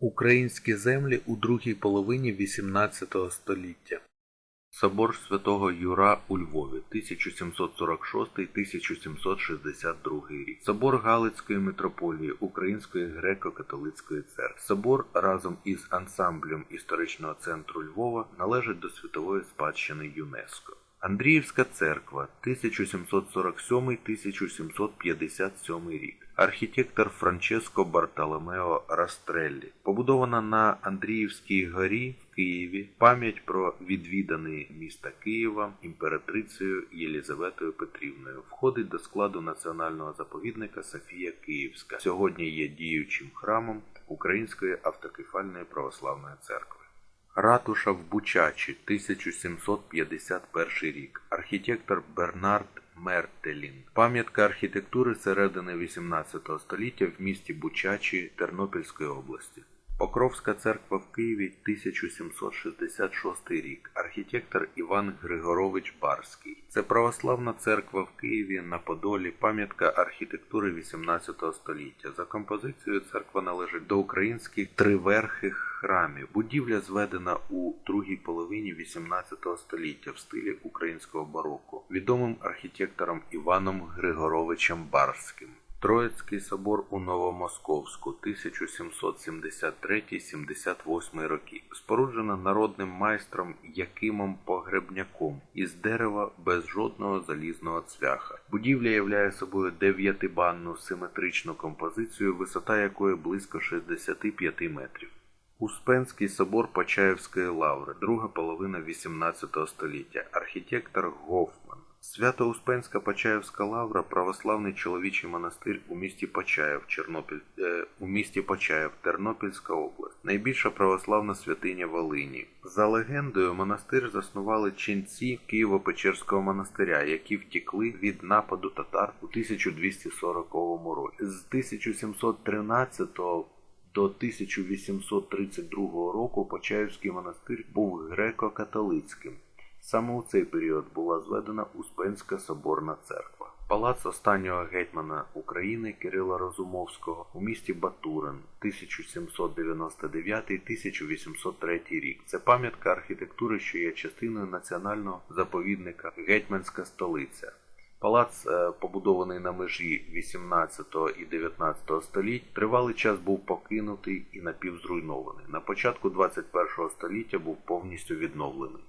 Українські землі у другій половині XVIII століття. Собор святого Юра у Львові 1746-1762 рік. Собор Галицької митрополії Української греко-католицької церкви. Собор разом із ансамблем історичного центру Львова належить до світової спадщини ЮНЕСКО. Андріївська церква 1747-1757 рік. Архітектор Франческо Бартоломео Растреллі. Побудована на Андріївській горі в Києві. Пам'ять про відвіданий міста Києва імператрицею Єлізаветою Петрівною. Входить до складу національного заповідника Софія Київська. Сьогодні є діючим храмом Української автокефальної православної церкви. Ратуша в Бучачі, 1751 рік. Архітектор Бернард Мертелін. Пам'ятка архітектури середини XVIII століття в місті Бучачі Тернопільської області. Покровська церква в Києві 1766 рік. Архітектор Іван Григорович Барський. Це православна церква в Києві на Подолі, пам'ятка архітектури XVIII століття. За композицією церква належить до українських триверхих храмів. Будівля зведена у другій половині XVIII століття в стилі українського бароко, відомим архітектором Іваном Григоровичем Барським. Троїцький собор у Новомосковську 1773-78 роки, споруджена народним майстром Якимом Погребняком із дерева без жодного залізного цвяха. Будівля являє собою дев'ятибанну симетричну композицію, висота якої близько 65 метрів. Успенський собор Почаївської лаври, друга половина XVIII століття, архітектор Гофман. Свято-Успенська Почаївська лавра православний чоловічий монастир у місті Почаїв, Чорнопіль, е, у місті Почаїв, Тернопільська область, найбільша православна святиня Волині. За легендою, монастир заснували ченці Києво-Печерського монастиря, які втікли від нападу татар у 1240 році. З 1713 до 1832 року Почаївський монастир був греко-католицьким. Саме у цей період була зведена Успенська соборна церква. Палац останнього гетьмана України Кирила Розумовського у місті Батурин 1799-1803 рік. Це пам'ятка архітектури, що є частиною національного заповідника Гетьманська столиця. Палац, е, побудований на межі 18 і 19 століть, тривалий час був покинутий і напівзруйнований. На початку 21 століття був повністю відновлений.